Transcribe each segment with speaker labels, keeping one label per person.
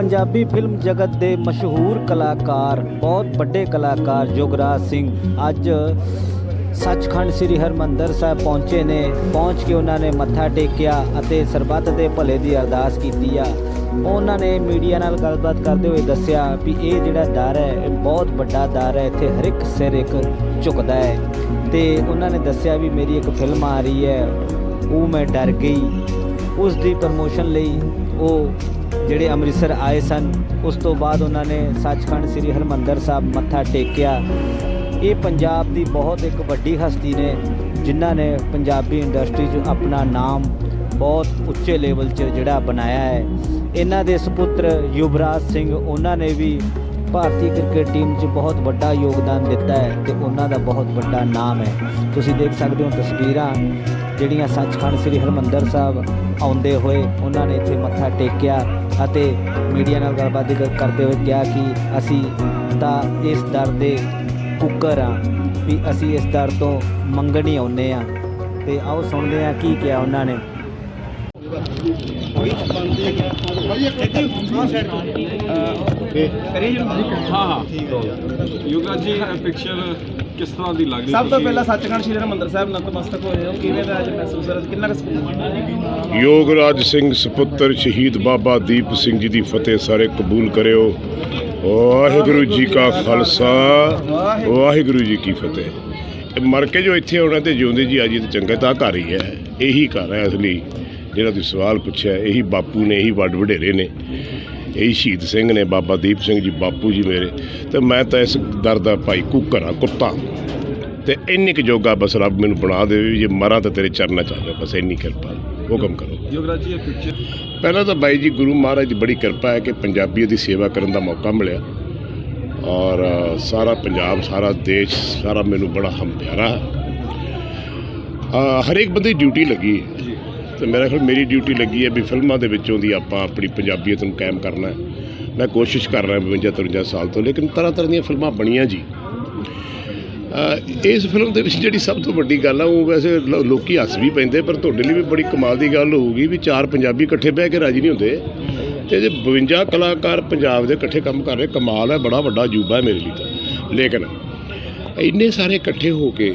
Speaker 1: Punjabi film ਜਗਤ ਦੇ ਮਸ਼ਹੂਰ ਕਲਾਕਾਰ, ਬਹੁਤ ਵੱਡੇ ਕਲਾਕਾਰ ਜੋਗਰਾਜ ਸਿੰਘ ਅੱਜ ਸੱਚਖੰਡ ਸ੍ਰੀ ਹਰਮੰਦਰ ਸਾਹਿਬ ਪਹੁੰਚੇ ਨੇ। ਪਹੁੰਚ ਕੇ ਉਹਨਾਂ ਨੇ ਮੱਥਾ ਟੇਕਿਆ ਅਤੇ ਸਰਬੱਤ ਦੇ ਭਲੇ ਦੀ ਅਰਦਾਸ ਕੀਤੀ ਆ। ਉਹਨਾਂ ਨੇ ਮੀਡੀਆ ਨਾਲ ਗੱਲਬਾਤ ਕਰਦੇ ਹੋਏ ਦੱਸਿਆ ਵੀ ਇਹ ਜਿਹੜਾ ਦਰ ਹੈ, ਇਹ ਬਹੁਤ ਵੱਡਾ ਦਰ ਹੈ, ਇੱਥੇ ਹਰ ਇੱਕ ਸਿਰ ਇੱਕ ਝੁਕਦਾ ਹੈ। ਤੇ ਉਹਨਾਂ ਨੇ ਦੱਸਿਆ ਵੀ ਮੇਰੀ ਇੱਕ ਫਿਲਮ ਆ ਰਹੀ ਹੈ, ਉਹ ਮੈਂ ਡਰ ਗਈ। ਉਸ ਦੀ ਪ੍ਰਮੋਸ਼ਨ ਲਈ ਉਹ ਜਿਹੜੇ ਅੰਮ੍ਰਿਤਸਰ ਆਏ ਸਨ, ਉਸ ਤੋਂ ਬਾਅਦ ਉਹਨਾਂ ਨੇ ਸੱਚਖੰਡ ਸ੍ਰੀ ਹਰਮੰਦਰ ਸਾਹਿਬ ਮੱਥਾ ਟੇਕਿਆ। ਇਹ ਪੰਜਾਬ ਦੀ ਬਹੁਤ ਇੱਕ ਵੱਡੀ ਹਸਤੀ ਨੇ, ਜਿਨ੍ਹਾਂ ਨੇ ਪੰਜਾਬੀ ਇੰਡਸਟਰੀ 'ਚ ਆਪਣਾ ਨਾਮ ਬਹੁਤ ਉੱਚੇ ਲੈਵਲ 'ਚ ਜਿਹੜਾ ਬਣਾਇਆ ਹੈ। ਇਹਨਾਂ ਦੇ ਸੁਪੁੱਤਰ ਯੁਵਰਾਜ ਸਿੰਘ, ਉਹਨਾਂ ਨੇ ਵੀ ਭਾਰਤੀ ਕ੍ਰਿਕਟ ਟੀਮ 'ਚ ਬਹੁਤ ਵੱਡਾ ਯੋਗਦਾਨ ਦਿੱਤਾ ਹੈ ਤੇ ਉਹਨਾਂ ਦਾ ਬਹੁਤ ਵੱਡਾ ਨਾਮ ਹੈ। ਤੁਸੀਂ ਦੇਖ ਸਕਦੇ ਹੋ ਤਸਵੀਰਾਂ। ਜਿਹੜੀਆਂ ਸੱਚਖੰਡ ਸ੍ਰੀ ਹਰਮੰਦਰ ਸਾਹਿਬ ਆਉਂਦੇ ਹੋਏ ਉਹਨਾਂ ਨੇ ਇੱਥੇ ਮੱਥਾ ਟੇਕਿਆ ਅਤੇ ਮੀਡੀਆ ਨਾਲ ਗੱਲਬਾਤ ਕਰ- ਕਰਦੇ ਹੋਏ ਕਿਹਾ ਕਿ ਅਸੀਂ ਤਾਂ ਇਸ ਦਰ ਦੇ ਕੁੱਕਰ ਆ ਵੀ ਅਸੀਂ ਇਸ ਦਰ ਤੋਂ ਮੰਗਣ ਹੀ ਆਉਂਦੇ ਆ ਤੇ ਆਓ ਸੁਣਦੇ ਆ ਕੀ ਕਿਹਾ ਉਹਨਾਂ ਨੇ।
Speaker 2: ਹਾਂ ਹਾਂ ਯੁਵਰਾਜ ਜੀ ਪਿਕਚਰ ਕਿਸ ਤਰ੍ਹਾਂ ਦੀ ਲੱਗ ਰਹੀ
Speaker 3: ਸਭ ਤੋਂ ਪਹਿਲਾਂ ਸੱਚਖੰਡ ਸ਼੍ਰੀ ਹਰਿਮੰਦਰ ਸਾਹਿਬ ਨਤਮਸਤਕ ਹੋਏ ਹੋ। ਕਿਵੇਂ ਦਾ ਅੱਜ ਮਹਿਸੂਸ ਹੋ ਰਿਹਾ? ਕਿੰਨਾ ਕੁ ਸਕੂਨ
Speaker 4: ਯੋਗਰਾਜ ਸਿੰਘ ਸੁਪੁੱਤਰ ਸ਼ਹੀਦ ਬਾਬਾ ਦੀਪ ਸਿੰਘ ਜੀ ਦੀ ਫਤਿਹ ਸਾਰੇ ਕਬੂਲ ਕਰਿਓ। ਵਾਹਿਗੁਰੂ ਜੀ ਕਾ ਖਾਲਸਾ, ਵਾਹਿਗੁਰੂ ਜੀ ਕੀ ਫਤਿਹ। ਮਰ ਕੇ ਜੋ ਇੱਥੇ ਆਉਣਾ ਤੇ ਜਿਉਂਦੇ ਜੀ, ਅੱਜ ਅਜੀਤ ਚੰਗਾ ਤਾਂ ਘਰ ਹੀ ਹੈ। ਇਹੀ ਘਰ ਹੈ ਅਸਲੀ। ਜਿਹੜਾ ਤੁਸੀਂ ਸਵਾਲ ਪੁੱਛਿਆ ਇਹੀ ਬਾਪੂ ਨੇ ਇਹੀ ਵੱਡ ਵਡੇਰੇ ਨੇ ਇਹੀ ਸ਼ਹੀਦ ਸਿੰਘ ਨੇ ਬਾਬਾ ਦੀਪ ਸਿੰਘ ਜੀ ਬਾਪੂ ਜੀ ਮੇਰੇ। ਤੇ ਮੈਂ ਤਾਂ ਇਸ ਦਰ ਦਾ ਭਾਈ ਕੁੱਕਰ ਆ ਕੁੱਤਾ। ਤੇ ਇੰਨੀ ਕੁ ਜੋਗਾ ਬਸ ਰੱਬ ਮੈਨੂੰ ਬਣਾ ਦੇਵੇ ਵੀ ਜੇ ਮਰਾਂ ਤਾਂ ਤੇਰੇ ਚਰਨਾਂ ਚ ਆ ਜਾ ਬਸ ਇੰਨੀ ਕਿਰਪਾ ਹੁਕਮ ਕਰੋ।
Speaker 2: ਯੁਵਰਾਜ ਜੀ ਇਹ ਪਿਕਚਰ
Speaker 4: ਪਹਿਲਾਂ ਤਾਂ ਬਾਈ ਜੀ ਗੁਰੂ ਮਹਾਰਾਜ ਦੀ ਬੜੀ ਕਿਰਪਾ ਹੈ ਕਿ ਪੰਜਾਬੀਆਂ ਦੀ ਸੇਵਾ ਕਰਨ ਦਾ ਮੌਕਾ ਮਿਲਿਆ। ਔਰ ਸਾਰਾ ਪੰਜਾਬ ਸਾਰਾ ਦੇਸ਼ ਸਾਰਾ ਮੈਨੂੰ ਬੜਾ ਹਮ ਪਿਆਰਾ ਹੈ। ਅ, ਹਰੇਕ ਬੰਦੇ ਡਿਊਟੀ ਲੱਗੀ ਹੈ। ਤੇ ਮੇਰਾ ਖਿਆਲ ਮੇਰੀ ਡਿਊਟੀ ਲੱਗੀ ਹੈ ਵੀ ਫਿਲਮਾਂ ਦੇ ਵਿੱਚੋਂ ਦੀ ਆਪਾਂ ਆਪਣੀ ਪੰਜਾਬੀਅਤ ਨੂੰ ਕਾਇਮ ਕਰਨਾ ਮੈਂ ਕੋਸ਼ਿਸ਼ ਕਰ ਰਿਹਾ 52 53 ਸਾਲ ਤੋਂ, ਲੇਕਿਨ ਤਰ੍ਹਾਂ ਤਰ੍ਹਾਂ ਦੀਆਂ ਫਿਲਮਾਂ ਬਣੀਆਂ ਜੀ। ਇਸ ਫਿਲਮ ਦੇ ਵਿੱਚ ਜਿਹੜੀ ਸਭ ਤੋਂ ਵੱਡੀ ਗੱਲ ਆ, ਉਹ ਵੈਸੇ ਲੋ- ਲੋਕੀ ਹੱਸ ਵੀ ਪੈਂਦੇ, ਪਰ ਤੁਹਾਡੇ ਲਈ ਵੀ ਬੜੀ ਕਮਾਲ ਦੀ ਗੱਲ ਹੋਊਗੀ ਵੀ ਚਾਰ ਪੰਜਾਬੀ ਇਕੱਠੇ ਬਹਿ ਕੇ ਰਾਜੀ ਨਹੀਂ ਹੁੰਦੇ। ਤੇ ਜੇ 52 ਕਲਾਕਾਰ ਪੰਜਾਬ ਦੇ ਇਕੱਠੇ ਕੰਮ ਕਰ ਰਹੇ, ਕਮਾਲ ਹੈ, ਬੜਾ ਵੱਡਾ ਅਜੂਬਾ ਹੈ ਮੇਰੇ ਲਈ ਤਾਂ। ਲੇਕਿਨ ਇੰਨੇ ਸਾਰੇ ਇਕੱਠੇ ਹੋ ਕੇ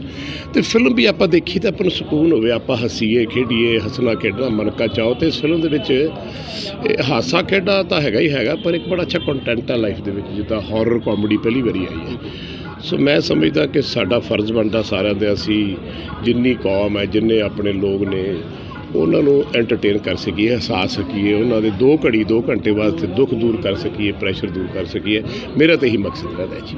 Speaker 4: ਤੇ ਫਿਲਮ ਵੀ ਆਪਾਂ ਦੇਖੀ ਤਾਂ ਆਪਾਂ ਨੂੰ ਸਕੂਨ ਹੋਵੇ, ਆਪਾਂ ਹਸੀਏ, ਖੇਡੀਏ, ਹੱਸਣਾ ਖੇਡਣਾ, ਮਨਕਾ ਚਾਹੋ ਤੇ ਇਸ ਫਿਲਮ ਦੇ ਵਿੱਚ, ਇਹ ਹਾਸਾ ਖੇਡਾ ਤਾਂ ਹੈਗਾ ਹੀ ਹੈਗਾ, ਪਰ ਇੱਕ ਬੜਾ ਅੱਛਾ ਕੰਟੈਂਟ ਹੈ ਲਾਈਫ ਦੇ ਵਿੱਚ, ਜਿੱਦਾਂ ਹਾਰਰ ਕਾਮੇਡੀ ਪਹਿਲੀ ਵਾਰੀ ਆਈ ਹੈ। ਸੋ ਮੈਂ ਸਮਝਦਾ ਕਿ ਸਾਡਾ ਫਰਜ਼ ਬਣਦਾ ਸਾਰਿਆਂ ਦੇ ਅਸੀਂ ਜਿੰਨੀ ਕੌਮ ਹੈ, ਜਿੰਨੇ ਆਪਣੇ ਲੋਕ ਨੇ, ਉਹਨਾਂ ਨੂੰ ਐਂਟਰਟੇਨ ਕਰ ਸਕੀਏ, ਹਸਾ ਸਕੀਏ, ਉਹਨਾਂ ਦੇ ਦੋ ਘੜੀ, ਦੋ ਘੰਟੇ ਵਾਸਤੇ ਦੁੱਖ ਦੂਰ ਕਰ ਸਕੀਏ ਪ੍ਰੈਸ਼ਰ ਦੂਰ ਕਰ ਸਕੀਏ। ਮੇਰਾ ਤਾਂ ਇਹੀ ਮਕਸਦ ਰਹਿੰਦਾ ਜੀ।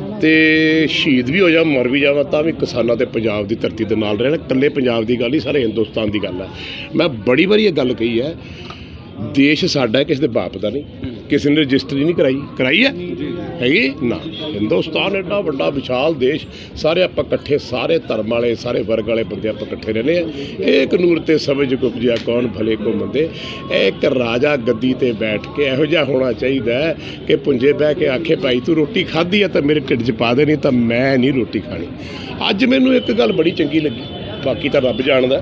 Speaker 4: ਤੇ ਸ਼ਹੀਦ ਵੀ ਹੋ ਜਾ ਮਰ ਵੀ ਜਾਵਾਂ ਤਾਂ ਵੀ ਕਿਸਾਨਾਂ ਤੇ ਪੰਜਾਬ ਦੀ ਧਰਤੀ ਦੇ ਨਾਲ ਰਹਿਣਾ। ਇਕੱਲੇ ਪੰਜਾਬ ਦੀ ਗੱਲ ਨਹੀਂ ਸਾਰੇ ਹਿੰਦੁਸਤਾਨ ਦੀ ਗੱਲ ਹੈ ਮੈਂ ਬੜੀ ਵਾਰੀ ਇਹ ਗੱਲ ਕਹੀ ਹੈ ਦੇਸ਼ ਸਾਡਾ ਹੈ, ਕਿਸੇ ਦੇ ਬਾਪ ਦਾ ਨਹੀਂ। ਕਿਸੇ ਨੇ ਰਜਿਸਟਰੀ ਨਹੀਂ ਕਰਾਈ। ਕਰਾਈ ਹੈ? ਹੈਗੀ? ਨਾ। ਹਿੰਦੁਸਤਾਨ ਐਡਾ ਵੱਡਾ ਵਿਸ਼ਾਲ ਦੇਸ਼, ਸਾਰੇ ਆਪਾਂ ਇਕੱਠੇ, ਸਾਰੇ ਧਰਮ ਵਾਲੇ, ਸਾਰੇ ਵਰਗ ਵਾਲੇ ਬੰਦੇ ਆਪਾਂ ਇਕੱਠੇ ਰਹਿੰਦੇ ਆ ਇੱਕ ਨੂਰ ਤੇ ਸਮਝ ਗੁਪਜਿਆ ਕੌਣ ਭਲੇ ਕੋ ਮੰਦੇ? ਇਹ ਇੱਕ ਰਾਜਾ ਗੱਦੀ ਤੇ ਬੈਠ ਕੇ ਇਹੋ ਜਿਹਾ ਹੋਣਾ ਚਾਹੀਦਾ ਕਿ ਪੁੰਜੇ ਬਹਿ ਕੇ ਆਖੇ, ਭਾਈ, ਤੂੰ ਰੋਟੀ ਖਾਧੀ ਆ ਤਾਂ ਮੇਰੇ ਢਿੱਡ 'ਚ ਪਾ ਦੇ ਨਹੀਂ ਤਾਂ ਮੈਂ ਨਹੀਂ ਰੋਟੀ ਖਾਣੀ। ਅੱਜ ਮੈਨੂੰ ਇੱਕ ਗੱਲ ਬੜੀ ਚੰਗੀ ਲੱਗੀ। ਬਾਕੀ ਤਾਂ ਰੱਬ ਜਾਣਦਾ।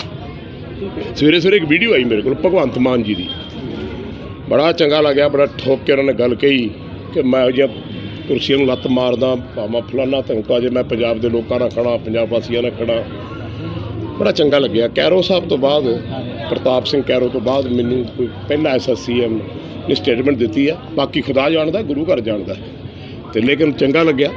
Speaker 4: ਸਵੇਰੇ ਸਵੇਰੇ ਇੱਕ ਵੀਡੀਓ ਆਈ ਮੇਰੇ ਕੋਲ, ਭਗਵੰਤ ਮਾਨ ਜੀ ਦੀ। ਬੜਾ ਚੰਗਾ ਲੱਗਿਆ, ਬੜਾ ਠੋਕ ਕੇ ਉਹਨਾਂ ਨੇ ਗੱਲ ਕਹੀ ਕਿ ਮੈਂ ਇਹੋ ਜਿਹੀਆਂ ਕੁਰਸੀਆਂ ਨੂੰ ਲੱਤ ਮਾਰਦਾ, ਭਾਵਾਂ ਫਲਾਨਾ ਧਮਕਾ ਜੇ ਮੈਂ ਪੰਜਾਬ ਦੇ ਲੋਕਾਂ ਨਾਲ ਖੜਾ ਪੰਜਾਬ ਵਾਸੀਆਂ ਨਾਲ ਖੜਾ ਬੜਾ ਚੰਗਾ ਲੱਗਿਆ। ਕੈਰੋ ਸਾਹਿਬ ਤੋਂ ਬਾਅਦ, ਪ੍ਰਤਾਪ ਸਿੰਘ ਕੈਰੋ ਤੋਂ ਬਾਅਦ ਮੈਨੂੰ ਕੋਈ ਪਹਿਲਾ ਐਸਐਸਸੀਐਮ ਨੇ ਸਟੇਟਮੈਂਟ ਦਿੱਤੀ ਆ। ਬਾਕੀ ਖੁਦਾ ਜਾਣਦਾ, ਗੁਰੂ ਘਰ ਜਾਣਦਾ। ਤੇ ਲੇਕਿਨ ਚੰਗਾ ਲੱਗਿਆ।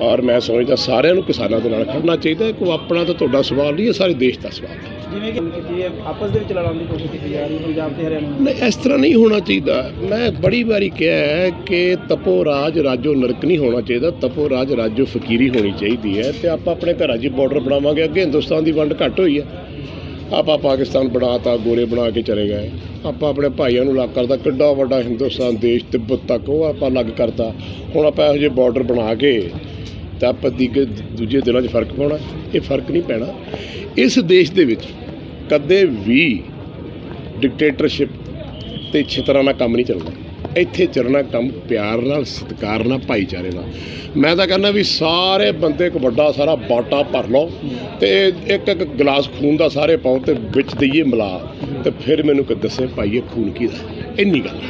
Speaker 4: ਔਰ ਮੈਂ ਸਮਝਦਾ ਸਾਰਿਆਂ ਨੂੰ ਕਿਸਾਨਾਂ ਦੇ ਨਾਲ ਖੜਨਾ ਚਾਹੀਦਾ। ਕੋਈ ਆਪਣਾ ਤਾਂ ਤੁਹਾਡਾ ਸਵਾਲ ਨਹੀਂ ਹੈ, ਸਾਰੇ ਦੇਸ਼ ਦਾ ਸਵਾਲ ਹੈ।
Speaker 3: ਜਿਵੇਂ ਕਿ ਆਪਸ ਦੇ ਵਿੱਚ ਲੜਾਉਣ ਦੀ ਕੋਸ਼ਿਸ਼ ਕੀਤੀ ਜਾ ਰਹੀ ਪੰਜਾਬ ਤੇ ਹਰਿਆਣਾ
Speaker 4: ਨਹੀਂ, ਇਸ ਤਰ੍ਹਾਂ ਨਹੀਂ ਹੋਣਾ ਚਾਹੀਦਾ। ਮੈਂ ਬੜੀ ਵਾਰੀ ਕਿਹਾ ਹੈ ਕਿ ਤਪੋ ਰਾਜ ਰਾਜੋ ਨਰਕ ਨਹੀਂ ਹੋਣਾ ਚਾਹੀਦਾ, ਤਪੋ ਰਾਜ ਰਾਜੋ ਫਕੀਰੀ ਹੋਣੀ ਚਾਹੀਦੀ ਹੈ ਤੇ ਆਪਾਂ ਆਪਣੇ ਘਰਾਂ 'ਚ ਬਾਰਡਰ ਬਣਾਵਾਂਗੇ। ਅੱਗੇ ਹਿੰਦੁਸਤਾਨ ਦੀ ਵੰਡ ਘੱਟ ਹੋਈ ਹੈ। ਆਪਾਂ ਪਾਕਿਸਤਾਨ ਬਣਾਤਾ ਗੋਰੇ ਬਣਾ ਕੇ ਚਲੇ ਗਏ। ਆਪਾਂ ਆਪਣੇ ਭਾਈਆਂ ਨੂੰ ਲੱਗ ਕਰਦਾ ਕਿੱਡਾ ਵੱਡਾ ਹਿੰਦੁਸਤਾਨ ਦੇਸ਼ ਤਿੱਬਤ ਤੱਕ ਉਹ ਆਪਾਂ ਲੱਗ ਕਰਤਾ। ਹੁਣ ਆਪਾਂ ਇਹੋ ਜਿਹੇ ਬਾਰਡਰ ਬਣਾ ਕੇ ਤਾਂ ਆਪਾਂ ਦੀ ਦੂਜੇ ਦਿਲਾਂ 'ਚ ਫ਼ਰਕ ਪਾਉਣਾ। ਇਹ ਫ਼ਰਕ ਨਹੀਂ ਪੈਣਾ। ਇਸ ਦੇਸ਼ ਦੇ ਵਿੱਚ ਕਦੇ ਵੀ ਡਿਕਟੇਟਰਸ਼ਿਪ ਤੇ ਛਿਤਰਾਂ ਨਾਲ ਕੰਮ ਨਹੀਂ ਚੱਲਦਾ। ਇੱਥੇ ਚੱਲਣਾ ਕੰਮ ਪਿਆਰ ਨਾਲ, ਸਤਿਕਾਰ ਨਾਲ, ਭਾਈਚਾਰੇ ਨਾਲ। ਮੈਂ ਤਾਂ ਕਹਿੰਦਾ ਵੀ ਸਾਰੇ ਬੰਦੇ ਇੱਕ ਵੱਡਾ ਸਾਰਾ ਬਾਟਾ ਭਰ ਲਓ ਤੇ ਇੱਕ ਇੱਕ ਗਲਾਸ ਖੂਨ ਦਾ ਸਾਰੇ ਪਾਓ ਤੇ ਵਿੱਚ ਦਈਏ ਮਿਲਾ। ਤੇ ਫਿਰ ਮੈਨੂੰ ਕਿ ਦੱਸੇ ਭਾਈ ਇਹ ਖੂਨ ਕੀ ਦਾ? ਇੰਨੀ ਗੱਲ